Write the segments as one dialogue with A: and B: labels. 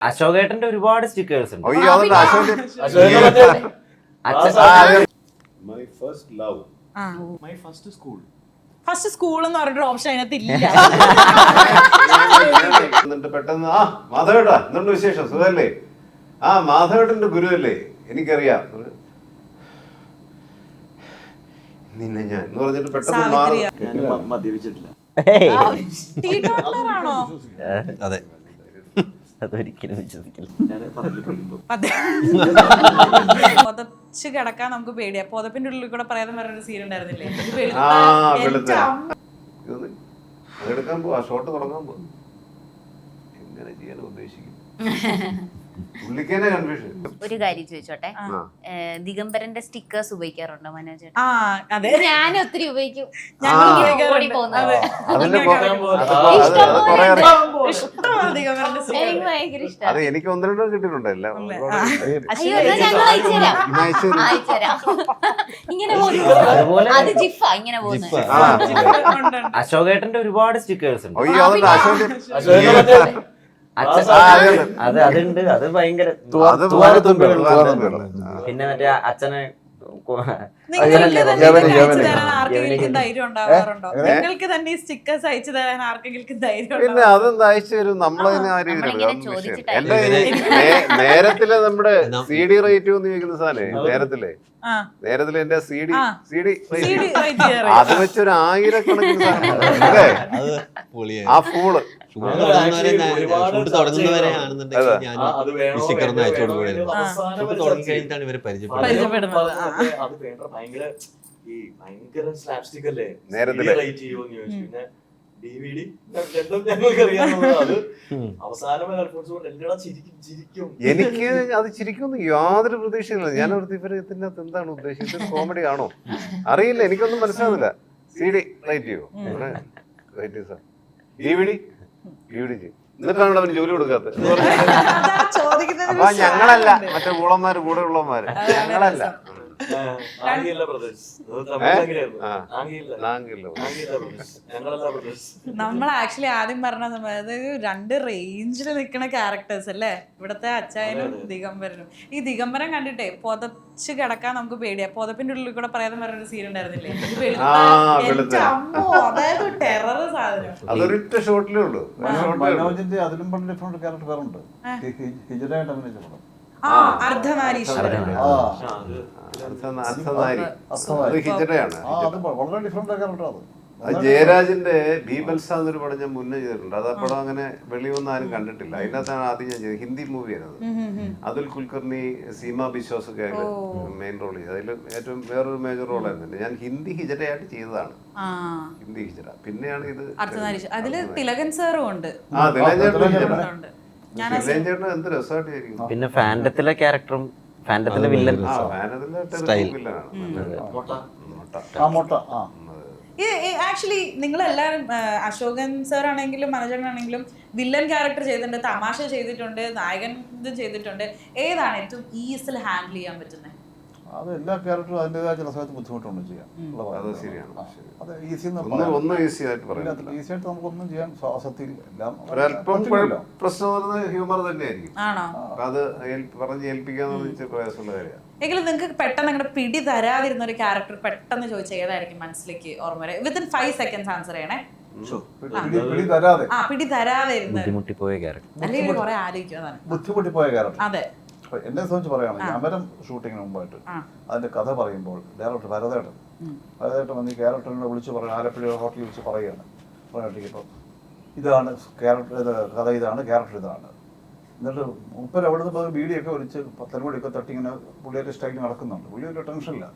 A: അശോകേട്ടന്റെ ഒരുപാട് സ്റ്റിക്കേഴ്സ് ഉണ്ട്.
B: അയ്യോ അതുകൊണ്ട് അശോക്
A: അച്ഛൻ.
C: My first love.
D: ആ.
C: My first school.
D: First school എന്ന് പറഞ്ഞൊരു ഓപ്ഷൻ അതിനകത്ത് ഇല്ല.
B: എന്നിട്ട് പെട്ടെന്ന് ആ മാധവേട്ടാ എന്തുണ്ട് വിശേഷം? സുഖല്ലേ? ആ മാധവേട്ടന്റെ ഗുരുവല്ലേ? എനിക്കറിയാം. നിന്നെ ഞാൻ എന്ന് പറഞ്ഞിട്ട് പെട്ടെന്ന് മാറി.
C: ഞാൻ മദ്യപിച്ചിട്ടില്ല.
D: ടീറ്റോട്ടറാണോ
E: അതെ.
A: അതൊരിക്കലും വിശ്വസിക്കില്ല.
D: പുതച്ച് കിടക്കാൻ നമുക്ക് പേടിയാ. പുതപ്പിന്റെ ഉള്ളിൽ കൂടെ പറയാതെ പറഞ്ഞൊരു സീൻ ഉണ്ടായിരുന്നില്ലേ? ഇത് വെളുത്ത അമ്മ.
B: അതെടുക്കാൻ പോവാ. ഷോട്ട് തുടങ്ങാൻ പോവാ. എങ്ങനെ ചെയ്യാൻ ഉദ്ദേശിക്കും?
F: ഒരു കാര്യം ചോദിച്ചോട്ടെ? ദിഗംബരന്റെ സ്റ്റിക്കേഴ്സ് ഉപയോഗിക്കാറുണ്ടോ മനോജ്
D: ആ അതെ.
F: ഞാൻ ഒത്തിരി ഉപയോഗിക്കും. എനിക്ക് ഭയങ്കര
B: അത് എനിക്ക് ഒന്ന് രണ്ടും കിട്ടിയിട്ടുണ്ട്. എല്ലാം
F: ഇങ്ങനെ അത് ജിഫ ഇങ്ങനെ.
A: അശോകേട്ടന്റെ ഒരുപാട് സ്റ്റിക്കേഴ്സ് ഉണ്ട്.
B: അതെ, അതെ.
A: അത് അതുണ്ട്. അത് ഭയങ്കര. പിന്നെ മറ്റേ അച്ഛനെ
D: നിങ്ങൾക്ക് തന്നെ സ്റ്റിക്കേഴ്സ് അയച്ചു തരാൻ ആർക്കെങ്കിലും
B: പിന്നെ? അതൊന്നും അയച്ചു തരും? നമ്മളതിന് ആ നേരത്തിലെ നമ്മുടെ സി ഡി റേറ്റ് എന്ന് ചോദിക്കുന്ന സാധനം നേരത്തിലെ.
D: ആ.
B: നേരത്തിലെ എന്റെ സി ഡി. C D. അത് വെച്ചൊരു ആയിരക്കണക്കിന് സാധനം ആ
C: ഫൂൾ
B: നേരത്തിലെ.
C: ഡി വി ഡി ചിരിക്കും ചിരിക്കും.
B: എനിക്ക് അത് ചിരിക്കുന്നു യാതൊരു പ്രതീക്ഷയില്ല ഞാൻ ഒരു ഇവർ ഇതിനകത്ത് എന്താണ് ഉദ്ദേശിച്ചത്? കോമഡി ആണോ? അറിയില്ല എനിക്കൊന്നും മനസ്സിലാവുന്നില്ല. സി ഡി റൈറ്റ് ചെയ്യോ right sir. D V D D എന്നിട്ടാണ് അവന് ജോലി കൊടുക്കാത്തത്. അപ്പൊ ഞങ്ങളല്ല. മറ്റേ ഊളന്മാര് കൂടെ ഉള്ളവന്മാര്. ഞങ്ങളല്ല.
D: നമ്മൾ ആക്ച്വലി ആദ്യം പറഞ്ഞ സമയത്ത് അതായത് രണ്ട് റേഞ്ചിൽ നിൽക്കുന്ന ക്യാരക്ടേഴ്സ് അല്ലേ? ഇവിടത്തെ അച്ചായനും. ദിഗംബരനും. ഈ ദിഗംബരൻ കണ്ടിട്ടേ പുതച്ച് കിടക്കാൻ നമുക്ക് പേടിയാ. പുതപ്പിന്റെ ഉള്ളിൽ കൂടെ പറയാൻ പറഞ്ഞൊരു സീൻ ഉണ്ടായിരുന്നില്ലേ? അതായത് ടെറർ സാധനം.
B: അതൊരൊറ്റ ഷോട്ടിലേ ഉള്ളൂ.
G: മനോജിന്റെ അതിലും പണ്ട് ഡിഫറെന്റ് ക്യാരക്ടർ വേറുണ്ട്. ഹിജറായിട്ട് അഭിനയിച്ച പടം. വളരെ ഡിഫറെന്റ് അത്.
B: ജയരാജിന്റെ ഭീമൽസ എന്നൊരു പടം ഞാൻ മുന്നേ ചെയ്തിട്ടുണ്ട്. അത് ആ പടം അങ്ങനെ വെളിയൊന്നും ആരും കണ്ടിട്ടില്ല. അതിനകത്താണ് ആദ്യം ഞാൻ ചെയ്തത്. ഹിന്ദി മൂവിയാണ് അത് അതുൽ കുൽക്കർണി സീമ ബിശ്വാസ് ഒക്കെ അതിൽ മെയിൻ റോൾ ചെയ്തു. അതിൽ ഏറ്റവും വേറൊരു മേജർ റോൾ ആയിരുന്നു ഞാൻ ഹിന്ദി ഹിജറയായിട്ട് ചെയ്തതാണ്.
D: ആ.
B: ഹിന്ദി ഹിജറ. പിന്നെയാണ് ഇത്
D: അതിൽ തിലകൻ സാറും ഉണ്ട്.
B: ആ എന്ത് രസമായിട്ട്
A: പിന്നെ ഫാൻഡത്തിലെ ക്യാരക്ടറും ഫാൻഡത്തിലെ വില്ലൻ
B: ആ ഫാനതിലെ
E: Style.
B: വില്ലനാണ്
C: മുട്ട.
G: ആ മുട്ട. ആ.
D: ആക്ച്വലി നിങ്ങൾ എല്ലാവരും അശോകൻ സാർ ആണെങ്കിലും മനോജനാണെങ്കിലും വില്ലൻ ക്യാരക്ടർ ചെയ്തിട്ടുണ്ട് തമാശ ചെയ്തിട്ടുണ്ട് നായകൻ ഇത് ചെയ്തിട്ടുണ്ട്. ഏതാണ് ഏറ്റവും ഈസിൽ ഹാൻഡിൽ ചെയ്യാൻ പറ്റുന്നത്?
G: അത് എല്ലാ ക്യാരക്ടറും അതിന്റെതായ ചില സമയത്ത് ബുദ്ധിമുട്ടുണ്ട് ചെയ്യാൻ.
B: അത്. ശരിയാണ്.
G: അത് ഈസി
B: ഒന്ന് ഒന്ന് ഈസി ആയിട്ട് പറയാം
G: ഈസി ആയിട്ട് നമുക്കൊന്നും ചെയ്യാൻ ശ്വാസത്തിൽ എല്ലാം
B: ഒരല്പം പ്രശ്നം വരുന്നത് ഹ്യൂമർ തന്നെയായിരിക്കും.
D: ആണോ?
B: അത് പറഞ്ഞ് ഏൽപ്പിക്കാന്ന് വെച്ചാൽ പ്രയാസമുള്ള കാര്യമാണ്.
D: എങ്കിലും നിങ്ങൾക്ക് പെട്ടെന്ന് നിങ്ങളുടെ പിടി തരാതിരുന്ന ഒരു ക്യാരക്ടർ പെട്ടെന്ന് ചോദിച്ചാൽ ഏതായിരിക്കും മനസ്സിലേക്ക് ഓർമ്മ വരെ? വിത്തിൻ ഫൈവ് സെക്കൻഡ് ആൻസർ ചെയ്യണേ.
G: പിടി പിടി തരാതെ.
D: ആ പിടി തരാതെ
A: ബുദ്ധിമുട്ടിപ്പോയ ക്യാരക്ടർ
D: അല്ലെങ്കിൽ കുറെ ആലോചിക്കും അതാണ്
G: ബുദ്ധിമുട്ടിപ്പോയ ക്യാരക്ടർ
D: അതെ.
G: എന്നെ സംബന്ധിച്ച് പറയുകയാണെങ്കിൽ അമരം ഷൂട്ടിങ്ങിന് മുമ്പായിട്ട് അതിന്റെ കഥ പറയുമ്പോൾ ഡയറക്ടർ ഭരതേട്ടൻ ഭരതേട്ടൻ വന്ന് ഈ ക്യാരക്ടറിനെ വിളിച്ച് പറയും ആലപ്പുഴ ഹോട്ടലിൽ വിളിച്ച് പറയുകയാണ്. ഇപ്പം ഇതാണ് ക്യാരക്ടർ ഇത് കഥ ഇതാണ് ക്യാരക്ടർ ഇതാണ്. എന്നിട്ട് മുപ്പര് അവിടെ നിന്ന് ബീഡിയൊക്കെ വലിച്ച് പത്തനംതിട്ടയൊക്കെ തട്ടി ഇങ്ങനെ പുള്ളിയുടെ സ്റ്റൈൽ നടക്കുന്നുണ്ട്. പുള്ളി ഒരു ടെൻഷനില്ല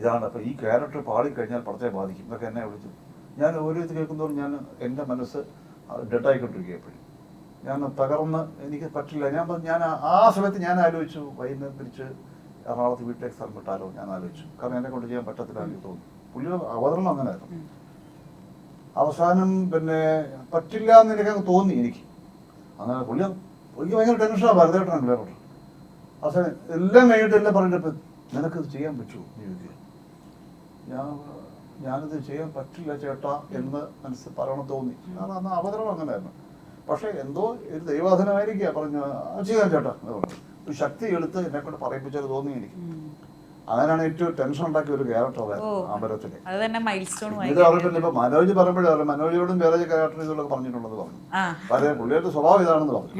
G: ഇതാണ് അപ്പോൾ ഈ ക്യാരക്ടർ പാടിക്കഴിഞ്ഞാൽ പടത്തെ ബാധിക്കും. ഇതൊക്കെ എന്നെ വിളിച്ചു ഞാൻ ഓരോ ഇത് കേൾക്കുന്നതോറും ഞാൻ എന്റെ മനസ്സ് ഡെഡായിക്കൊണ്ടിരിക്കുക എപ്പോഴും. ഞാൻ തകർന്ന് എനിക്ക് പറ്റില്ല. ഞാൻ ഞാൻ ആ- സമയത്ത് ഞാൻ ആലോചിച്ചു വൈകുന്നേരം തിരിച്ച് എറണാകുളത്ത് വീട്ടിലേക്ക് സ്ഥലം വിട്ടാലോ ഞാൻ ആലോചിച്ചു. കാരണം എന്നെ കൊണ്ട് ചെയ്യാൻ പറ്റത്തില്ല എനിക്ക് തോന്നി. പുള്ളിയുടെ അവതരണം അങ്ങനെയായിരുന്നു അവസാനം പിന്നെ പറ്റില്ല എന്ന് എനിക്ക് അങ്ങ് തോന്നി എനിക്ക്. അങ്ങനെ പുള്ളി പുള്ളിക്ക് ഭയങ്കര ടെൻഷനാണ് ഭരതേട്ടനാണ് വേറെ അവസാനം എല്ലാം കഴിഞ്ഞിട്ട് എല്ലാം പറഞ്ഞിട്ട് നിനക്കിത് ചെയ്യാൻ പറ്റുമോ എന്ന് ചോദിക്കുക. ഞാൻ ഞാനിത് ചെയ്യാൻ പറ്റില്ല ചേട്ടാ എന്ന് മനസ്സിൽ പറയണം തോന്നി. കാരണം അന്ന് അവതരണം അങ്ങനെയായിരുന്നു പക്ഷേ എന്തോ ഒരു ദൈവാധനമായിരിക്കുക പറഞ്ഞ "ആ, ചെയ്യാൻ ചേട്ടാ എന്ന് പറഞ്ഞു ഒരു ശക്തി എടുത്ത് എന്നെ കൊണ്ട് പറയിപ്പിച്ചത് തോന്നി എനിക്ക്. അങ്ങനെയാണ് ഏറ്റവും ടെൻഷൻ ഉണ്ടാക്കിയ ഒരു ക്യാരക്ടർ
D: മൈൽ
G: ഇത് പറഞ്ഞിട്ടില്ല ഇപ്പൊ മനോജ് പറയുമ്പോഴേ അറിയാം. മനോജോടും വേറെ ക്യാരക്ടർ ഇതുള്ളൊക്കെ പറഞ്ഞിട്ടുണ്ടെന്ന് പറഞ്ഞു.
D: പല
G: പറയാം പുള്ളിയുടെ സ്വഭാവം ഇതാണെന്ന് പറഞ്ഞു.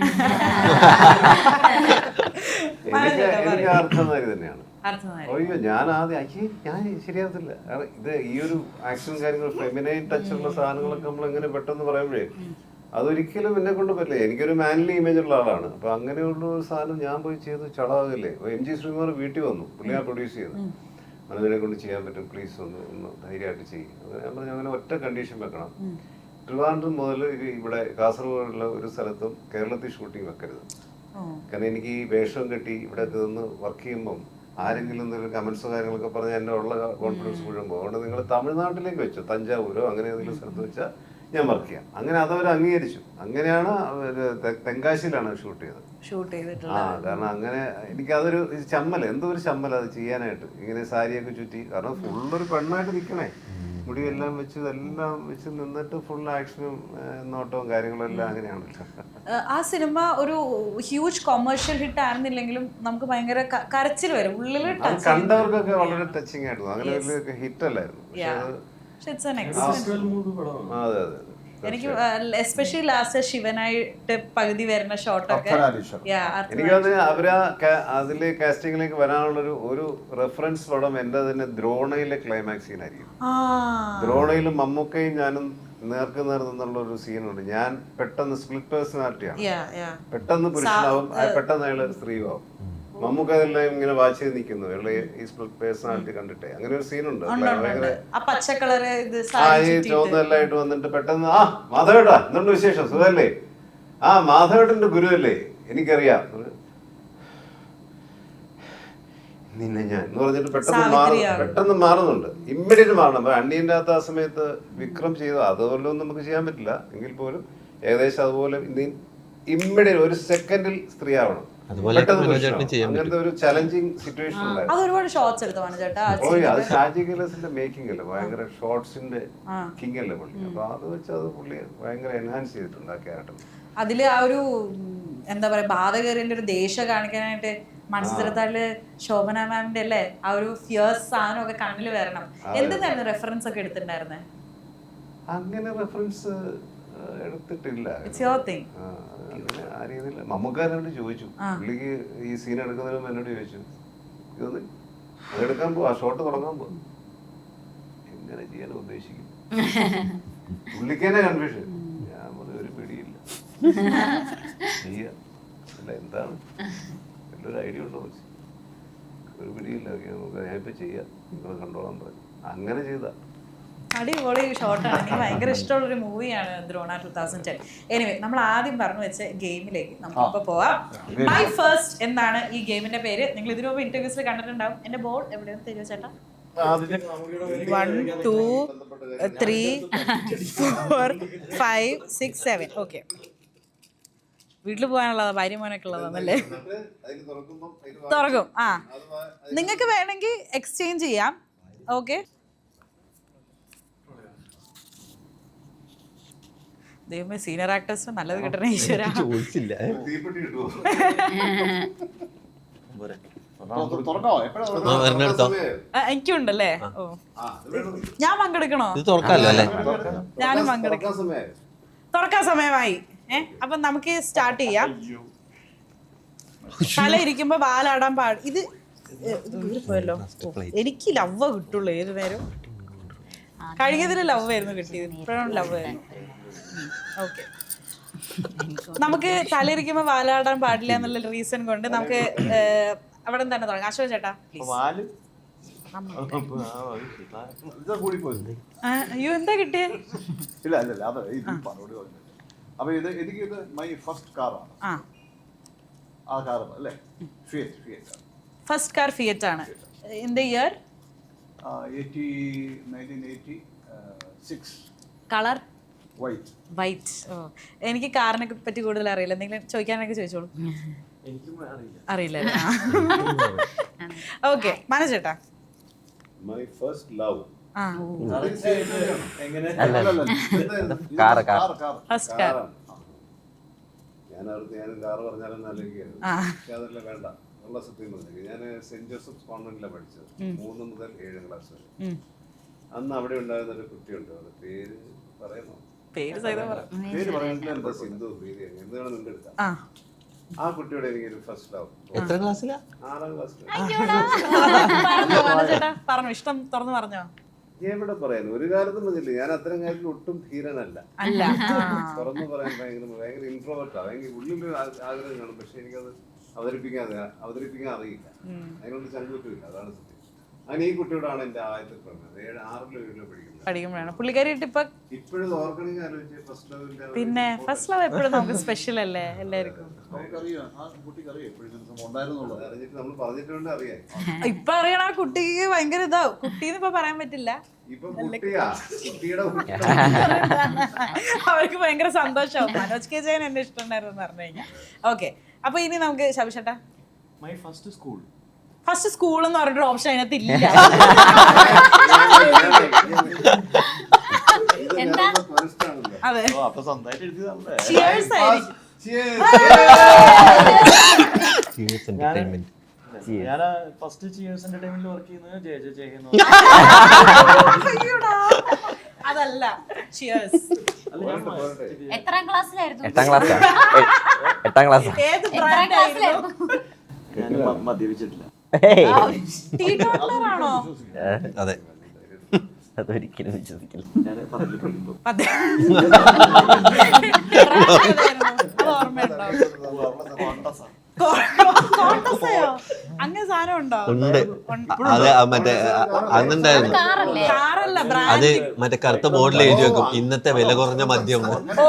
B: എനിക്ക് എനിക്ക് അർത്ഥമാതിരി തന്നെയാണ്.
D: അർത്ഥമായി
B: അയ്യോ ഞാൻ ആദ്യം അയ്യേ ഞാൻ ശരിയാവത്തില്ല കാരണം ഇത് ഈ ഒരു ആക്ഷൻ കാര്യങ്ങൾ ഫെമിനൈൻ ടച്ചുള്ള സാധനങ്ങളൊക്കെ നമ്മൾ എങ്ങനെ പെട്ടെന്ന് പറയുമ്പോഴേ അതൊരിക്കലും എന്നെ കൊണ്ട് പറ്റില്ല. എനിക്കൊരു മാനലി ഇമേജ് ഉള്ള ആളാണ്. അപ്പൊ അങ്ങനെയുള്ള ഒരു സാധനം ഞാൻ പോയി ചെയ്ത് ചളാകില്ലേ. എം ജി ശ്രീകുമാർ വീട്ടിൽ വന്നു. പുള്ളിയാ പ്രൊഡ്യൂസ് ചെയ്ത്. മനോജിനെ കൊണ്ട് ചെയ്യാൻ പറ്റും. പ്ലീസ് ഒന്ന് ഒന്ന് ധൈര്യമായിട്ട് ചെയ്യും. അങ്ങനെ ഞാൻ പറഞ്ഞു അങ്ങനെ ഒറ്റ കണ്ടീഷൻ വെക്കണം. ട്രിവാൻഡ്രം മുതൽ ഇവിടെ കാസർഗോഡുള്ള ഒരു സ്ഥലത്തും കേരളത്തിൽ ഷൂട്ടിംഗ് വെക്കരുത്. കാരണം എനിക്ക് ഈ വേഷം കെട്ടി ഇവിടെ നിന്ന് വർക്ക് ചെയ്യുമ്പം ആരെങ്കിലും എന്തെങ്കിലും കമൻസോ കാര്യങ്ങളൊക്കെ പറഞ്ഞാൽ എന്റെ ഉള്ള കോൺഫിഡൻസ് മുഴുവൻ പോകും. അതുകൊണ്ട് നിങ്ങൾ തമിഴ്നാട്ടിലേക്ക് വെച്ചോ തഞ്ചാവൂരോ അങ്ങനെ ഏതെങ്കിലും സ്ഥലത്ത് വെച്ചാൽ ഞാൻ വർക്ക് ചെയ്യാം. അങ്ങനെ അതവർ അംഗീകരിച്ചു. അങ്ങനെയാണ് തെങ്കാശിയിലാണ് ഷൂട്ട് ചെയ്തത്.
D: ഷൂട്ട്
B: ആ കാരണം അങ്ങനെ എനിക്ക് അതൊരു ചമ്മൽ എന്തോ ഒരു ചമ്മൽ അത് ചെയ്യാനായിട്ട്. ഇങ്ങനെ സാരിയൊക്കെ ചുറ്റി കാരണം ഫുള്ളൊരു പെണ്ണായിട്ട് നിൽക്കണേ മുടിയെല്ലാം വെച്ച് എല്ലാം വെച്ച് നിന്നിട്ട് ഫുൾ ആക്ഷനും നോട്ടവും കാര്യങ്ങളും എല്ലാം അങ്ങനെയാണല്ലോ.
D: ആ സിനിമ ഒരു ഹ്യൂജ് കൊമേഴ്ഷ്യൽ ഹിറ്റ് ആയിരുന്നില്ലെങ്കിലും നമുക്ക് ഭയങ്കര കരച്ചിൽ വരും. ഉള്ളിൽ
B: കണ്ടവർക്കൊക്കെ വളരെ ടച്ചിങ് ആയിരുന്നു അങ്ങനെ വലിയ ഹിറ്റ് അല്ലായിരുന്നു. പക്ഷെ അത്
D: എനിക്ക് എസ്പെഷ്യലി ലാസ്റ്റ് ശിവനായിട്ട് പകുതി വരുന്ന ഷോട്ടൊക്കെ
B: ഒക്കെ. അവരാ ca- കാസ്റ്റിംഗിലേക്ക് വരാനുള്ള ഒരു റെഫറൻസ് പടം എന്റെ തന്നെ ദ്രോണയിലെ ക്ലൈമാക്സ് സീനായിരിക്കും ദ്രോണയിലും മമ്മൂക്കയും ഞാനും നേർക്ക് നേർ നിന്നുള്ള ഒരു സീനുണ്ട് ഞാൻ പെട്ടെന്ന് സ്പ്ലിറ്റ് പേഴ്സണാലിറ്റിയാണ് പെട്ടെന്ന് പുരുഷനാവും പെട്ടെന്ന് അയാൾ സ്ത്രീയാവും മമ്മൂക്ക അതെല്ലാം ഇങ്ങനെ വാച്ച് ചെയ്ത് നിൽക്കുന്നു. ഈ സ്പ്ലിറ്റ് പേഴ്സണാലിറ്റി കണ്ടിട്ടെ. അങ്ങനെ ഒരു സീനുണ്ട്
D: ആ
B: ഈ
D: ചുറ്റിയിട്ട്.
B: ചോന്നെല്ലായിട്ട് വന്നിട്ട് പെട്ടെന്ന് ആ മാധവേട്ടാ എന്തുണ്ട് വിശേഷം? സുഖല്ലേ ആ മാധവേട്ടന്റെ ഗുരുവല്ലേ? എനിക്കറിയാം. നിന്നെ ഞാൻ എന്ന് പറഞ്ഞിട്ട് പെട്ടെന്ന് മാറും പെട്ടെന്ന് മാറുന്നുണ്ട്. ഇമ്മീഡിയറ്റ് മാറണം. അപ്പൊ അണ്ണീന്റെ അകത്ത് ആ സമയത്ത് വിക്രം ചെയ്ത അതുപോലൊന്നും നമുക്ക് ചെയ്യാൻ പറ്റില്ല. എങ്കിൽ പോലും ഏകദേശം അതുപോലെ ഇമ്മീഡിയറ്റ് ഒരു സെക്കൻഡിൽ സ്ത്രീ ആവണം.
E: അതുപോലെ
B: അങ്ങനത്തെ ഒരു ചലഞ്ചിങ് സിറ്റുവേഷൻ
D: അത് ഒരുപാട് ഷോർട്സ് ചേട്ടാ.
B: അത് ഷാജി മേക്കിംഗ് അല്ലേ? ഭയങ്കര ഷോർട്സിന്റെ
D: ആ.
B: കിങ് അല്ലേ പുള്ളി. അപ്പൊ അത് വെച്ച് അത് പുള്ളി ഭയങ്കര എൻഹാൻസ് ചെയ്തിട്ടുണ്ട് ആ ക്യാരക്ടർ
D: അതിൽ ആ ഒരു എന്താ പറയാ ബാധകേറിന്റെ ഒരു ദേഷ്യം കാണിക്കാനായിട്ട് മത്സരത്താളിൽ ശോഭന മാമിന്റെ അല്ലേ ആ ഒരു ഫിയേഴ്സ് സാധനമൊക്കെ കണ്ണിൽ വരണം. എന്തെന്നായിരുന്നു റെഫറൻസ് ഒക്കെ എടുത്തിട്ടുണ്ടായിരുന്നേ?
B: അങ്ങനെ റെഫറൻസ് എടുത്തിട്ടില്ല. ആ, അങ്ങനെ ആ രീതിയിൽ ചോദിച്ചു. പുള്ളിക്ക് ഈ സീൻ എടുക്കുന്നതിന് മുമ്പ് എന്നോട് ചോദിച്ചു. ഇതൊന്ന് അതെടുക്കാൻ പോവാ ഷോട്ട് തുടങ്ങാൻ പോവാ. എങ്ങനെ ചെയ്യാൻ ഉദ്ദേശിക്കും? പുള്ളിക്ക് കൺഫ്യൂഷൻ ഞാൻ പറഞ്ഞ ഒരു പിടിയില്ല. ചെയ്യാം. അല്ല എന്താണ്? നല്ലൊരു ഐഡിയ ഉണ്ടോ ഒരു പിടിയില്ല. നമുക്ക് ഞാനിപ്പോ ചെയ്യാം. നിങ്ങൾ കണ്ടോളാൻ പറഞ്ഞു. അങ്ങനെ ചെയ്താ.
D: അടിപൊളി ഷോട്ടാണ്. എനിക്ക് ഭയങ്കര ഇഷ്ടമുള്ളൊരു മൂവിയാണ് Drona two thousand ten anyway നമ്മൾ ആദ്യം പറഞ്ഞു വെച്ച ഗെയിമിലേക്ക് നമുക്കിപ്പോ പോവാം. മൈ ഫസ്റ്റ് എന്താണ് ഈ ഗെയിമിന്റെ പേര്? നിങ്ങൾ ഇതിനു മുമ്പ് ഇന്റർവ്യൂസിൽ കണ്ടിട്ടുണ്ടാവും. എന്റെ ബോൾ എവിടെയാണ് തരുമോ ചേട്ടാ? One two three four five six seven okay വീട്ടിൽ പോകാനുള്ളതാ ഭാര്യ മോനൊക്കെ ഉള്ളതാണല്ലേ തുറക്കും. ആ. നിങ്ങൾക്ക് വേണമെങ്കിൽ എക്സ്ചേഞ്ച് ചെയ്യാം. ഓക്കെ ദൈവമേ സീനിയർ ആക്ടേഴ്സിന് നല്ലത് കിട്ടണേ ഈശ്വര.
E: ചോദിച്ചില്ല
D: എനിക്കുണ്ടല്ലേ? ഓ. ഞാൻ പങ്കെടുക്കണോ? ഞാനും പങ്കെടുക്കാം.
B: തുറക്കാൻ സമയമായി.
D: ഏഹ് അപ്പൊ നമുക്ക് സ്റ്റാർട്ട് ചെയ്യാം. തല ഇരിക്കുമ്പോ വാലാടാൻ പാട് ഇത് ഓ, എനിക്ക് ലവ് കിട്ടുള്ളൂ. ഏത് നേരം? കഴിഞ്ഞതിന് ലവ് ആയിരുന്നു കിട്ടിയത്. ഇപ്പോഴാണ് ലവ് ആയിരുന്നു. ഓക്കെ നമുക്ക് തലയിരിക്കുമ്പോ വാലാടാൻ പാടില്ല എന്നുള്ള റീസൺ കൊണ്ട് നമുക്ക് അവിടെ തന്നെ തുടങ്ങാം. അശോക് ചേട്ടാ അയ്യോ എന്താ കിട്ടിയേ?
G: ഇല്ല ഇല്ല അത് അപ്പൊ ഇത് എനിക്ക് ഇത് മൈ ഫസ്റ്റ് കാറാണ്
D: ആ.
G: ആ കാർ അല്ലേ? Fiat Fiat
D: first car Fiat ആണ്. In the year colour
G: white
D: white എനിക്ക് കാറിനെ പറ്റി കൂടുതൽ അറിയില്ല. എന്തെങ്കിലും ചോദിക്കാനൊക്കെ ചോദിച്ചോളൂ.
C: എനിക്കും അറിയില്ല.
D: അറിയില്ല okay മനസ്സേട്ടാ.
A: My car
G: car car
D: first
B: love ഞാൻ ഞാൻ കാറ് പറഞ്ഞാലും വേണ്ട. ഉള്ള സത്യം പറഞ്ഞു ഞാൻ സെന്റ് ജോസഫ് കോൺവെന്റിലാണ് പഠിച്ചത്. മൂന്ന് മുതൽ ഏഴാം ക്ലാസ് വരെ. അന്ന് അവിടെ ഉണ്ടായിരുന്ന ഒരു കുട്ടിയുണ്ട്. അത് പേര് പറയണോ
D: പേര്
B: പേര് പറയണില്ല എന്താ സിന്ധു പേര് എന്താണ് നിന്റെ എടുക്കാം.
D: ആ.
B: ആ എനിക്ക് ഒരു ഫസ്റ്റ് ലവ്
E: എത്ര ക്ലാസ്സിലാ
B: ആറാം ക്ലാസ്സിൽ
D: പറഞ്ഞോ ഇഷ്ടം തുറന്നു പറഞ്ഞോ.
B: എവിടെ പറയാൻ? ഒരു കാലത്തും പറഞ്ഞില്ല? ഞാൻ അത്തരം കാര്യത്തിൽ ഒട്ടും ധീരനല്ല.
D: അല്ല.
B: തുറന്നു പറയാൻ ഭയങ്കര ഭയങ്കര ഇൻട്രോവർട്ടാ ഭയങ്കര ഉള്ളിൽ ആഗ്രഹം കാണും. പക്ഷെ എനിക്കത് അവതരിപ്പിക്കാൻ അറിയാ- അവതരിപ്പിക്കാൻ അറിയില്ല. അതിനൊന്നും ചങ്കൂറ്റുമില്ല അതാണ് സത്യം. അങ്ങനെ ഈ കുട്ടിയോടാണ് എന്റെ ആദ്യത്തെ പറഞ്ഞത്. ഏഴ് ആറിലോ ഏഴിലോ പഠിക്കുന്നത്.
D: പഠിക്കുമ്പോഴാണ് പുള്ളിക്കാരിട്ട് ഇപ്പൊ
B: ഇപ്പോഴും ഓർക്കണെങ്കിൽ ആലോചിച്ച് ഫസ്റ്റ് ലവിന്റെ
D: പിന്നെ ഫസ്റ്റ് ലവ് എപ്പോഴും നമുക്ക് സ്പെഷ്യൽ അല്ലേ എല്ലാവർക്കും?
B: അറിഞ്ഞിട്ട് നമ്മൾ പറഞ്ഞിട്ടുണ്ട് അറിയാം.
D: ഇപ്പൊ അറിയണ ആ കുട്ടിക്ക് ഭയങ്കര ഇതാവും. കുട്ടീന്ന് ഇപ്പൊ പറയാൻ പറ്റില്ല.
B: ഇപ്പൊ കുട്ടിയാ. കുട്ടിയുടെ കുട്ടി.
D: അവർക്ക് ഭയങ്കര സന്തോഷമാവും മനോജ് കെ ജയൻ എന്നെ ഇഷ്ടമുണ്ടായിരുന്നു പറഞ്ഞു കഴിഞ്ഞാൽ. ഓക്കെ അപ്പൊ ഇനി നമുക്ക് ശബിഷേട്ടാ
C: my first school
D: first school എന്ന് പറഞ്ഞിട്ട് ഓപ്ഷൻ അതിനകത്ത് ഇല്ല.
F: എന്താ?
D: അതെ.
C: അപ്പൊ സ്വന്തമായിട്ട് എഴുതിയതാണല്ലേ?
D: ചിയേഴ്സ് ആയിരിക്കും.
E: എന്റർടൈൻമെന്റ്
C: ഞാൻ ഫസ്റ്റ് ചിയേഴ്സ് എന്റർടൈൻമെന്റിൽ വർക്ക് ചെയ്യുന്നത് എന്ന്.
D: അതല്ല. ചിയേഴ്സ്
F: എത്രാം ക്ലാസ്സിലായിരുന്നു
A: എട്ടാം ക്ലാസ്സാ എട്ടാം ക്ലാസ്.
D: ഏത്
C: ഞാൻ മദ്യപിച്ചിട്ടില്ല.
D: ആണോ
E: അതെ.
A: അതൊരിക്കലും വിശ്വസിക്കില്ല.
C: ഞാൻ പഠിക്കുമ്പോൾ
D: അതെ കോട്ടസയോ? അങ്ങനെ സാധനം ഉണ്ടോ?
E: ഉണ്ട്. അത് ആ മറ്റേ ആ- അന്നുണ്ടായിരുന്നു.
F: കാറല്ല?
E: അത് മറ്റേ കറുത്ത ബോർഡിൽ എഴുതി വെക്കും. ഇന്നത്തെ വില കുറഞ്ഞ മദ്യം.
D: ഓ.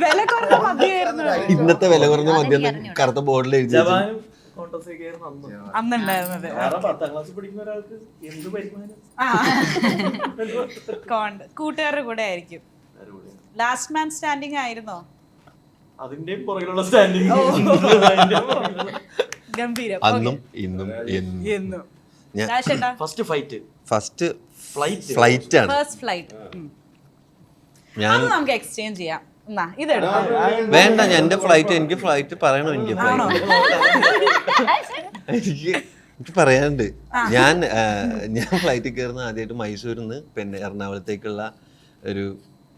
D: വില കുറഞ്ഞ മതിയായിരുന്നു
E: ഇന്നത്തെ വില കുറഞ്ഞ മദ്യം എന്ന് കറുത്ത ബോർഡിൽ എഴുതി വെക്കും
C: ജവാനും കോൺടസൊക്കെ ആയിരുന്നു അന്ന്
D: അന്നുണ്ടായിരുന്നത്.
C: കാരണം പത്താം ക്ലാസ്സിൽ പഠിക്കുന്ന ഒരാൾക്ക് എന്ത് വരുമാനം
D: ആ. കോണ്ട്. കൂട്ടുകാരുടെ കൂടെ ആയിരിക്കും. ലാസ്റ്റ് മാൻ സ്റ്റാൻഡിങ് ആയിരുന്നോ?
C: അതിന്റെയും പുറകിലുള്ള സ്റ്റാൻഡിങ്
D: ഗംഭീരം.
E: അന്നും ഇന്നും എന്നും. ഞാൻ-
C: first fight
E: first
C: flight
E: flight ആണ്.
D: ഫസ്റ്റ് ഫ്ലൈറ്റ്
E: ഞാൻ
D: അത് നമുക്ക് എക്സ്ചേഞ്ച് ചെയ്യാം. എന്നാ ഇതെടുക്കാം.
E: വേണ്ട ഞാൻ എന്റെ ഫ്ലൈറ്റ് എനിക്ക് ഫ്ലൈറ്റ് പറയണം എനിക്ക് ഫ്ലൈറ്റ് എനിക്ക് എനിക്ക് പറയാനുണ്ട്. ഞാൻ ഞാൻ ഫ്ലൈറ്റിൽ കയറുന്ന ആദ്യമായിട്ട് മൈസൂരിൽ നിന്ന് പിന്നെ എറണാകുളത്തേക്കുള്ള ഒരു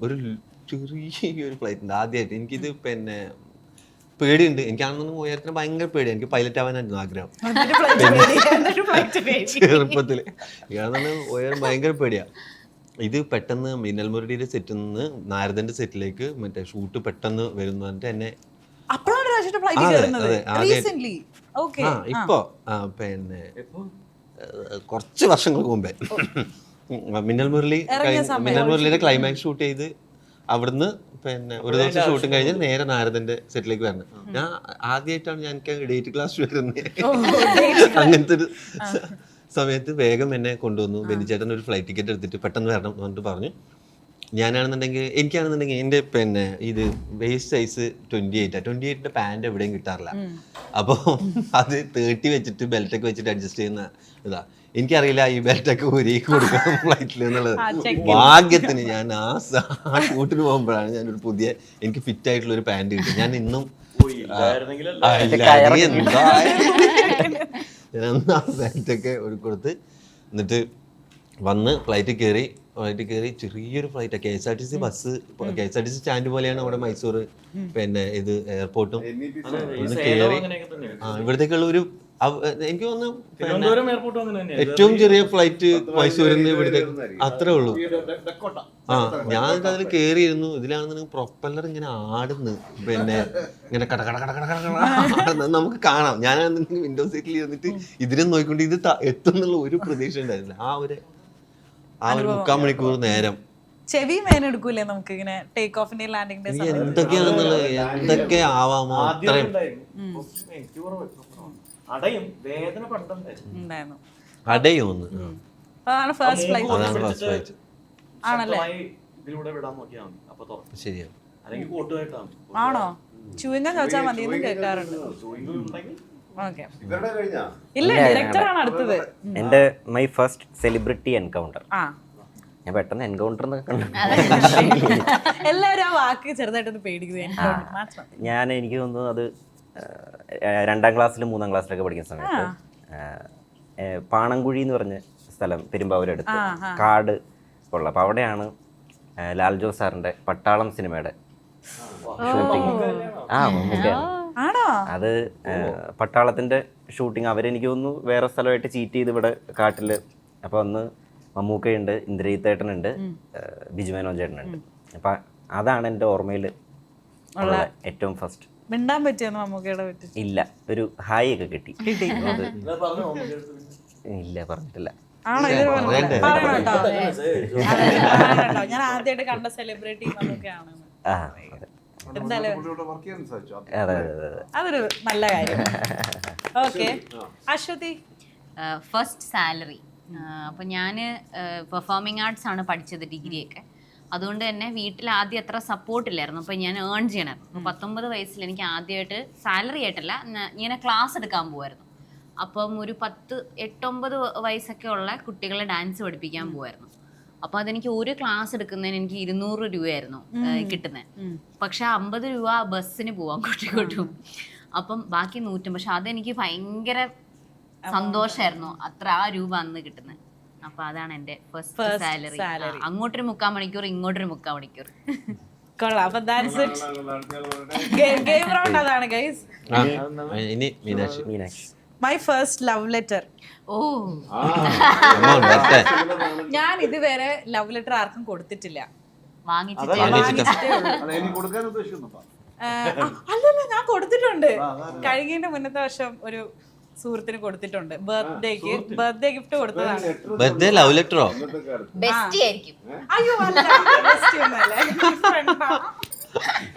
E: ഒരു ചെറിയൊരു ഫ്ലൈറ്റ് ഉണ്ട് ആദ്യമായിട്ട് എനിക്കിത് പിന്നെ പേടിയുണ്ട്. എനിക്കാണെന്നു ഉയരത്തിന് ഭയങ്കര പേടി എനിക്ക് പൈലറ്റ് ആവാനായിരുന്നു ആഗ്രഹം. ചെറുപ്പത്തിൽ ഇയാളെന്ന് ഉയരം ഭയങ്കര പേടിയാ. ഇത് പെട്ടെന്ന് മിന്നൽ മുരടിയുടെ സെറ്റിൽ നിന്ന് നാരദന്റെ സെറ്റിലേക്ക് മറ്റേ ഷൂട്ട് പെട്ടെന്ന് വരുന്നതിന്റെ എന്നെ
D: അപ്പോഴാണ് ഫ്ലൈറ്റ്
E: അതെ,
D: കയറുന്നത്
E: അതെ,
D: റീസെന്റ് ഓക്കെ
E: ആ ഇപ്പോ പിന്നെ കുറച്ച് വർഷങ്ങൾക്ക് മുമ്പേ. മിന്നൽ മുരളി മിന്നൽ മുരളിയുടെ ക്ലൈമാക്സ് ഷൂട്ട് ചെയ്ത് അവിടുന്ന് പിന്നെ ഒരു ദിവസം ഷൂട്ടും കഴിഞ്ഞ് നേരെ നാരദന്റെ സെറ്റിലേക്ക് വരണം. ഞാൻ ആദ്യമായിട്ടാണ് ഞാൻ ഡേറ്റ് ക്ലാസ് വരുന്നത്. അങ്ങനത്തെ ഒരു സമയത്ത് വേഗം എന്നെ കൊണ്ടുവന്നു. ബെന്നിച്ചേട്ടൻ ഒരു ഫ്ലൈറ്റ് ടിക്കറ്റ് എടുത്തിട്ട് പെട്ടെന്ന് വരണം എന്ന് പറഞ്ഞിട്ട് പറഞ്ഞു. ഞാനാണെന്നുണ്ടെങ്കിൽ എനിക്കാണെന്നുണ്ടെങ്കിൽ എന്റെ പിന്നെ ഇത് വേസ്റ്റ് സൈസ് ട്വന്റി എയ്റ്റാണ് ട്വന്റി എയ്റ്റിന്റെ പാന്റ് എവിടെയും കിട്ടാറില്ല. അപ്പോൾ അത് തേർട്ടി വെച്ചിട്ട് ബെൽറ്റൊക്കെ വെച്ചിട്ട് അഡ്ജസ്റ്റ് ചെയ്യുന്ന ഇതാ. എനിക്കറിയില്ല ഈ ബെൽറ്റൊക്കെ ഊരി കൊടുക്കണം ഫ്ലൈറ്റിൽ എന്നുള്ളത്. ഭാഗ്യത്തിന് ഞാൻ ആ കൂട്ടിന് പോകുമ്പോഴാണ് ഞാനൊരു പുതിയ എനിക്ക് ഫിറ്റ് ആയിട്ടുള്ള ഒരു പാന്റ് കിട്ടി. ഞാൻ ഇന്നും എന്താ? ഞാൻ അന്ന് ആ ബെൽറ്റൊക്കെ ഒരു കൊടുത്ത് എന്നിട്ട് വന്ന് ഫ്ലൈറ്റ് കയറി ഫ്ലൈറ്റ് കയറി ചെറിയൊരു flight K S R T C bus K S R T C stand പോലെയാണ് അവിടെ മൈസൂർ പിന്നെ ഇത് എയർപോർട്ടും. ആ ഇവിടത്തേക്കുള്ള ഒരു എനിക്ക് തോന്നുന്നു ഏറ്റവും ചെറിയ ഫ്ലൈറ്റ് മൈസൂരിൽ നിന്ന്
B: ഇവിടെ
E: അത്രേ ഉള്ളൂ. ആ ഞാൻ അതിൽ കയറിയിരുന്നു ഇതിലാണെന്നുണ്ടെങ്കിൽ പ്രൊപ്പല്ലർ ഇങ്ങനെ ആടുന്നു. പിന്നെ ഇങ്ങനെ കട കട കട കട കട കട. നമുക്ക് കാണാം. ഞാനാണെന്നുണ്ടെങ്കിൽ വിൻഡോ സീറ്റിൽ ഇരുന്നിട്ട് ഇതിനെ നോക്കിക്കൊണ്ട് ഇത് എത്തുന്നുള്ള ഒരു പ്രതീക്ഷ ഉണ്ടായിരുന്നില്ല. ആ ഒരു ആ ഒരു മുക്കാൽ മണിക്കൂർ നേരം.
D: ചെവി മേനെടുക്കൂലേ നമുക്ക് ഇങ്ങനെ ടേക്ക് ഓഫിന്റെ ലാൻഡിംഗ്
E: എന്തൊക്കെയാണെന്നുള്ളത്? എന്തൊക്കെ ആവാമോ? അത്രയും.
C: അടയും വേദന പണ്ടുണ്ടായിരുന്നു
D: അടയും
E: അടയോന്ന്
D: അതാണ് ഫസ്റ്റ് ഫ്ലൈറ്റ് ആണല്ലേ?
C: ഇതിലൂടെ വിടാൻ നോക്കിയാൽ മതി. അപ്പൊ തുറക്കും.
E: ശരിയാണ്.
C: അല്ലെങ്കിൽ കോട്ടുമായിട്ടാണ്
D: ആണോ? ചുവങ്ങ ചോദിച്ചാൽ മതി എന്ന് കേൾക്കാറുണ്ട്. ഇല്ല ഡയറക്ടറാണ് അടുത്തത്.
A: എന്റെ മൈ ഫസ്റ്റ് സെലിബ്രിറ്റി എൻകൗണ്ടർ
D: ആ.
A: ഞാൻ പെട്ടെന്ന് എൻകൗണ്ടർ കണ്ടു.
D: എല്ലാവരും ആ വാക്ക് ചെറുതായിട്ടൊന്ന് പേടിക്കുന്നു. encounter.
A: ഞാൻ എനിക്ക് തോന്നുന്നു അത് രണ്ടാം ക്ലാസ്സിലും മൂന്നാം ക്ലാസ്സിലൊക്കെ പഠിക്കുന്ന സമയത്ത് പാണംകുഴി എന്ന് പറഞ്ഞ സ്ഥലം പെരുമ്പാവൂരടുത്ത് കാട് ഉള്ള അപ്പോൾ അവിടെയാണ് ലാൽ ജോസ് സാറിന്റെ പട്ടാളം സിനിമയുടെ ഷൂട്ടിങ്. ആ മമ്മൂക്കയാണ് അത് പട്ടാളത്തിന്റെ ഷൂട്ടിംഗ് അവരെനിക്ക് ഒന്ന് വേറെ സ്ഥലമായിട്ട് ചീറ്റ് ചെയ്ത് ഇവിടെ കാട്ടിൽ അപ്പൊ അന്ന് മമ്മൂക്കയുണ്ട് ഇന്ദ്രജിത്തേട്ടനുണ്ട് ബിജുമേനോ ചേട്ടനുണ്ട്. അപ്പൊ അതാണ് എന്റെ ഓർമ്മയിൽ ഏറ്റവും ഫസ്റ്റ്
D: മിണ്ടാൻ പറ്റിയെന്ന് മമ്മൂക്കയുടെ പറ്റി
A: ഇല്ല ഒരു ഹായ് ഒക്കെ കിട്ടി.
D: കിട്ടി.
A: അത്
C: പറഞ്ഞോ മമ്മൂട്ടി
A: ഇല്ല പറഞ്ഞിട്ടില്ല.
D: ആണോ? ഇത്
E: പറയണ്ടേ?
D: പറയണം കേട്ടോ. അതെ, പറയണം കേട്ടോ. ഞാൻ ആദ്യമായിട്ട് കണ്ട സെലിബ്രിറ്റി മമ്മൂക്കയാണ്.
A: ആ അതെ.
D: എന്തായാലും
G: പുള്ളിയോട് വർക്ക് ചെയ്യാൻ സാധിച്ചു.
A: അതെ അതെ അതെ
D: അതൊരു നല്ല കാര്യം. ഓക്കെ അശ്വതി
F: ഫസ്റ്റ് സാലറി അപ്പോൾ ഞാൻ പെർഫോമിംഗ് ആർട്സ് ആണ് പഠിച്ചത് ഡിഗ്രിയൊക്കെ. അതുകൊണ്ട് തന്നെ വീട്ടിൽ ആദ്യം അത്ര സപ്പോർട്ട് ഇല്ലായിരുന്നു. അപ്പോൾ ഞാൻ ഏൺ ചെയ്യണം അപ്പോൾ പത്തൊമ്പത് വയസ്സിൽ എനിക്ക് ആദ്യമായിട്ട് സാലറി ആയിട്ടല്ല ഇങ്ങനെ ക്ലാസ് എടുക്കാൻ പോവായിരുന്നു. അപ്പം ഒരു പത്ത് എട്ടൊമ്പത് വയസ്സൊക്കെ ഉള്ള കുട്ടികളെ ഡാൻസ് പഠിപ്പിക്കാൻ പോവായിരുന്നു. അപ്പൊ അതെനിക്ക് ഒരു ക്ലാസ് എടുക്കുന്നതിന് എനിക്ക് ഇരുന്നൂറ് രൂപയായിരുന്നു കിട്ടുന്നത് പക്ഷെ അമ്പത് രൂപ ബസ്സിന് പോവാം കുട്ടിക്കോട്ടും അപ്പം ബാക്കി നൂറ്റും പക്ഷെ അതെനിക്ക് ഭയങ്കര സന്തോഷമായിരുന്നു അത്ര ആ രൂപ അന്ന് കിട്ടുന്നത് അപ്പൊ അതാണ് എന്റെ ഫസ്റ്റ് സാലറി അങ്ങോട്ടൊരു മുക്കാൽ മണിക്കൂർ ഇങ്ങോട്ടൊരു മുക്കാൽ മണിക്കൂർ.
D: കൊള്ളാം. അപ്പൊ ദാറ്റ്സ് ഇറ്റ് ഗെയിം റൗണ്ട് അതാണ് ഗൈസ്
E: ആ, ഇനി Meenakshi
A: Meenakshi.
D: My first love letter
F: ഓ.
D: ഞാൻ ഇതുവരെ ലവ് ലെറ്റർ ആർക്കും കൊടുത്തിട്ടില്ല. അല്ലല്ല ഞാൻ കൊടുത്തിട്ടുണ്ട്. കഴിഞ്ഞതിന്റെ മുന്നത്തെ വർഷം ഒരു സുഹൃത്തിന് കൊടുത്തിട്ടുണ്ട്. ബർത്ത്ഡേക്ക് ബർത്ത്ഡേ ഗിഫ്റ്റ് കൊടുത്തതാണ്.
E: ബർത്ത്ഡേ ലവ് ലെറ്ററോ
F: ബെസ്റ്റ് ആയിരിക്കും.
D: അയ്യോ അല്ല ബെസ്റ്റ്.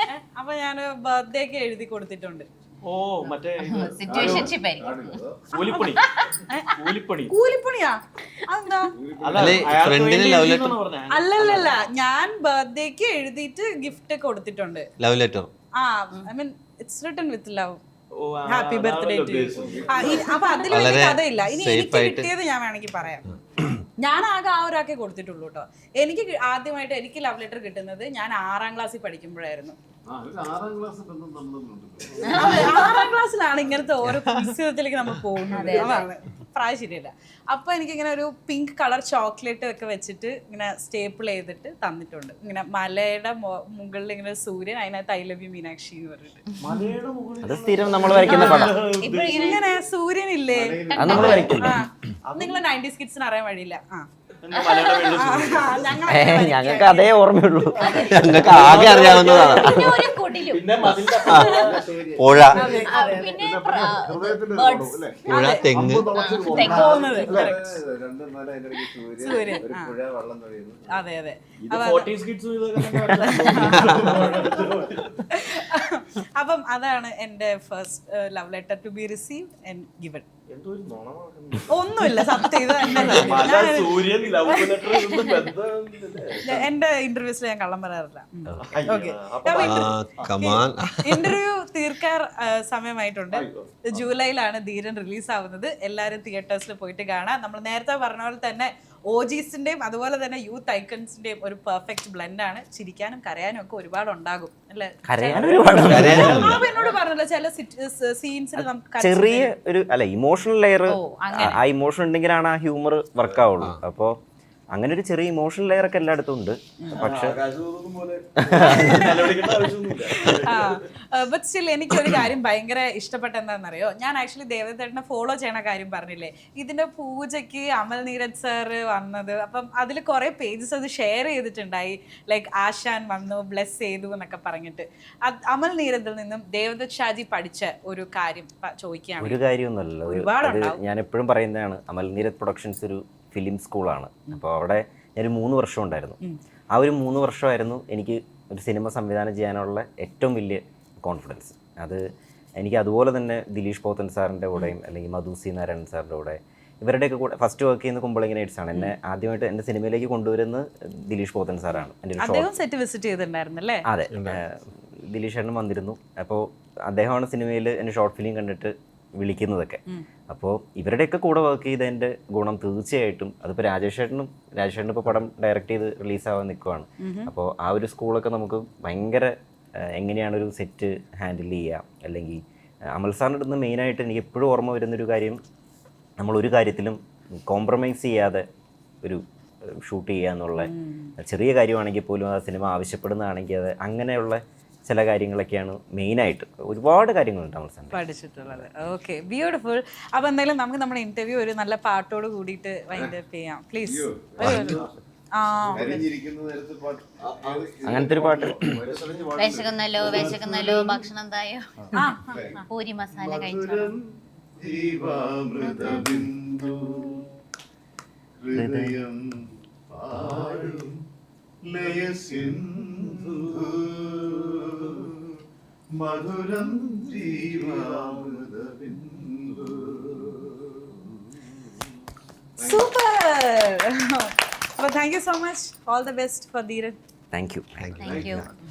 D: ഏ, അപ്പൊ ഞാൻ ബർത്ത്ഡേക്ക് എഴുതി കൊടുത്തിട്ടുണ്ട്.
C: ഓ മറ്റേ അല്ലല്ല
F: സിറ്റുവേഷൻഷിപ്പ് ആയിരിക്കും.
C: കൂലിപ്പണി. കൂലിപ്പണി.
D: കൂലിപ്പണിയാ? അതെന്താ. അല്ലല്ലല്ല ഞാൻ ബർത്ത്ഡേക്ക് എഴുതിയിട്ട് ഗിഫ്റ്റ് കൊടുത്തിട്ടുണ്ട്.
E: ലവ് ലെറ്റർ
D: ആ I mean it's written with love happy birthday. അപ്പൊ അതിൽ വലിയ കഥയില്ല. ഇനി എനിക്ക്. കിട്ടിയത് ഞാൻ വേണമെങ്കിൽ പറയാം. ഞാൻ ആകെ ആ ഒരാൾക്കേ കൊടുത്തിട്ടുള്ളൂ കേട്ടോ എനിക്ക് ആദ്യമായിട്ട് എനിക്ക് ലവ് ലെറ്റർ കിട്ടുന്നത് ഞാൻ ആറാം ക്ലാസ്സിൽ പഠിക്കുമ്പോഴായിരുന്നു.
B: ആറാം
D: ക്ലാസ്സിലാണ് ഇങ്ങനത്തെ ഓരോ പുസ്തകത്തിലേക്ക് നമ്മൾ പോകുന്നത്. പ്രായം ശരിയല്ല. അപ്പൊ എനിക്ക് ഇങ്ങനെ ഒരു പിങ്ക് കളർ ചോക്ലേറ്റ് ഒക്കെ വെച്ചിട്ട് ഇങ്ങനെ സ്റ്റേപ്പിൾ ചെയ്തിട്ട് തന്നിട്ടുണ്ട്. ഇങ്ങനെ മലയുടെ മുകളിൽ ഇങ്ങനെ സൂര്യൻ അതിനകത്ത് ഐ ലവ് യു മീനാക്ഷി എന്ന് പറഞ്ഞിട്ട്.
C: ഇപ്പൊ മുകളിൽ
A: അത് സ്ഥിരം നമ്മൾ വരയ്ക്കുന്ന പടം.
D: ഇങ്ങനെ
A: വരയ്ക്കില്ല
D: നിങ്ങൾ നയന്റീസ് കിഡ്സിന് അറിയാൻ വഴിയില്ല. ആ.
A: ഞങ്ങൾക്ക് അതേ ഓർമ്മയുള്ളൂ.
E: ഞങ്ങൾക്ക് ആകെ അറിയാവുന്നതാണ്.
F: ഒരു കുടിലും.
C: പിന്നെ മതിലിന്റെ അപ്പുറത്ത്
E: പുഴ.
F: പിന്നെ
G: ഹൃദയത്തിന്റെ അല്ലേ?
E: പുഴ തെങ്ങ്.
D: അതെ അതെ.
C: ഇത് ഫോർട്ടീസ് കിഡ്സ് ഇതൊക്കെ
D: അപ്പം അതാണ് എന്റെ first love letter to be receive and given ഒന്നുമില്ല സത്യം ഇത് തന്നെ
C: സൂര്യൻ ലവ് ലെറ്റർ ബന്ധമില്ലല്ലേ?
D: എന്റെ ഇന്റർവ്യൂസിൽ ഞാൻ കള്ളം പറയാറില്ല.
C: അയ്യോ,
D: ഓക്കെ.
E: കമാൻ
D: ഇന്റർവ്യൂ തീർക്കാർ സമയമായിട്ടുണ്ട്. ജൂലൈയിലാണ് ധീരൻ റിലീസ് ആവുന്നത്. എല്ലാവരും തിയേറ്റേഴ്സിൽ പോയിട്ട് കാണാം. നമ്മൾ നേരത്തെ പറഞ്ഞ പോലെ തന്നെ ഓജീസിന്റെയും അതുപോലെ തന്നെ യൂത്ത് ഐക്കൺസിന്റെയും ഒരു പെർഫെക്റ്റ് ബ്ലെൻഡ് ആണ്. ചിരിക്കാനും കരയാനും ഒക്കെ ഒരുപാട് ഉണ്ടാകും അല്ലെ എന്നോട് പറഞ്ഞല്ലോ ചില സീൻസിൽ നമുക്ക്
A: ചെറിയ ഒരു അല്ല ഇമോഷണൽ ലെയർ ആ ഇമോഷൻ ഉണ്ടെങ്കിലാണ് ആ ഹ്യൂമർ വർക്ക് ആവുള്ളൂ. അപ്പോൾ അങ്ങനെ ഒരു ചെറിയ ഇമോഷണൽ ലെയർ ഒക്കെ എല്ലായിടത്തും ഉണ്ട്. പക്ഷെ
C: എനിക്ക് പോലെ നിലവിളിക്കേണ്ട ആവശ്യമൊന്നുമില്ല.
D: ബട്ട് സ്റ്റിൽ എനിക്കൊരു കാര്യം ഭയങ്കര ഇഷ്ടപ്പെട്ട എന്താണെന്നറിയോ? ഞാൻ ആക്ച്വലി ദേവതേട്ടനെ ഫോളോ ചെയ്യണ കാര്യം പറഞ്ഞില്ലേ? ഇതിന്റെ പൂജയ്ക്ക് അമൽ നീരജ് സാറ് വന്നത്. അപ്പം അതിൽ കുറെ പേജസ് അത് ഷെയർ ചെയ്തിട്ടുണ്ടായി. ലൈക്ക് ആശാൻ വന്നു ബ്ലെസ് ചെയ്തു എന്നൊക്കെ പറഞ്ഞിട്ട്. അമൽ നീരജിൽ നിന്നും ദേവദത്ത് ഷാജി പഠിച്ച ഒരു കാര്യം ചോദിക്കുകയാണ്.
A: ഒരു കാര്യമൊന്നുമല്ലോ. ഞാൻ എപ്പോഴും പറയുന്നതാണ്. അമൽ നീരജ് പ്രൊഡക്ഷൻസ് ഒരു ഫിലിം സ്കൂളാണ്. അപ്പോൾ അവിടെ ഞാനൊരു മൂന്ന് വർഷം ഉണ്ടായിരുന്നു. ആ ഒരു മൂന്ന് വർഷമായിരുന്നു എനിക്ക് ഒരു സിനിമ സംവിധാനം ചെയ്യാനുള്ള ഏറ്റവും വലിയ കോൺഫിഡൻസ്. അത് എനിക്ക് അതുപോലെ തന്നെ ദിലീഷ് പോത്തൻ സാറിന്റെ കൂടെയും അല്ലെങ്കിൽ മധു സി നാരായണൻ സാറിന്റെ കൂടെ ഇവരുടെയൊക്കെ കൂടെ ഫസ്റ്റ് വർക്ക് ചെയ്യുന്ന കുമ്പളങ്ങി നൈറ്റ്സ് ആണ്. എന്നെ ആദ്യമായിട്ട് എന്റെ സിനിമയിലേക്ക് കൊണ്ടുവരുന്നത് ദിലീഷ് പോത്തൻ സാറാണ് എന്റെ ഒരു ഷോ
D: അദ്ദേഹം സെറ്റ് വിസിറ്റ് ചെയ്തിട്ടുണ്ടായിരുന്നല്ലേ
A: അതെ. ദിലീഷ് ചേട്ടനും വന്നിരുന്നു. അപ്പോൾ അദ്ദേഹമാണ് സിനിമയിൽ എന്റെ ഷോർട്ട് ഫിലിം കണ്ടിട്ട് വിളിക്കുന്നതൊക്കെ. അപ്പോൾ ഇവരുടെയൊക്കെ കൂടെ വർക്ക് ചെയ്തതിന്റെ ഗുണം തീർച്ചയായിട്ടും അതിപ്പോൾ രാജേഷേട്ടനും രാജേഷേട്ടൻ ഇപ്പോൾ പടം ഡയറക്റ്റ് ചെയ്ത് റിലീസാവാൻ നിൽക്കുവാണ് അപ്പോൾ ആ ഒരു സ്കൂളൊക്കെ നമുക്ക് ഭയങ്കര എങ്ങനെയാണ് ഒരു സെറ്റ് ഹാൻഡിൽ ചെയ്യുക അല്ലെങ്കിൽ അമൽ സാറിന്റെ അടുത്ത് മെയിനായിട്ട് എനിക്ക് എപ്പോഴും ഓർമ്മ വരുന്നൊരു കാര്യം നമ്മൾ ഒരു കാര്യത്തിലും കോംപ്രമൈസ് ചെയ്യാതെ ഒരു ഷൂട്ട് ചെയ്യുക എന്നുള്ള ചെറിയ കാര്യമാണെങ്കിൽ പോലും ആ സിനിമ ആവശ്യപ്പെടുന്നതാണെങ്കിൽ അത് അങ്ങനെയുള്ള ചില കാര്യങ്ങളൊക്കെയാണ് മെയിനായിട്ട് ഒരുപാട് കാര്യങ്ങളുണ്ട് നമ്മൾ
D: പഠിച്ചിട്ടുള്ളത്. ഓക്കെ ബ്യൂട്ടിഫുൾ അപ്പൊ എന്തായാലും നമുക്ക് നമ്മുടെ ഇന്റർവ്യൂ ഒരു നല്ല പാട്ടോട് കൂടിയിട്ട് വൈൻഡ് അപ്പ് ചെയ്യാം. പ്ലീസ്
A: അങ്ങനത്തെ ഒരു പാട്ട്.
F: വിശക്കുന്നല്ലോ വിശക്കുന്നല്ലോ ഭക്ഷണം തായോ? പൂരി മസാല കഴിച്ചു
B: ജീവാമൃതബിന്ദു. ഹൃദയം. പാടും ലയസിന്ധു മധുരം ജീവാമൃതബിന്ദു.
D: സൂപ്പർ. അപ്പൊ thank you so much all the best for Dheeran
A: thank you
F: thank you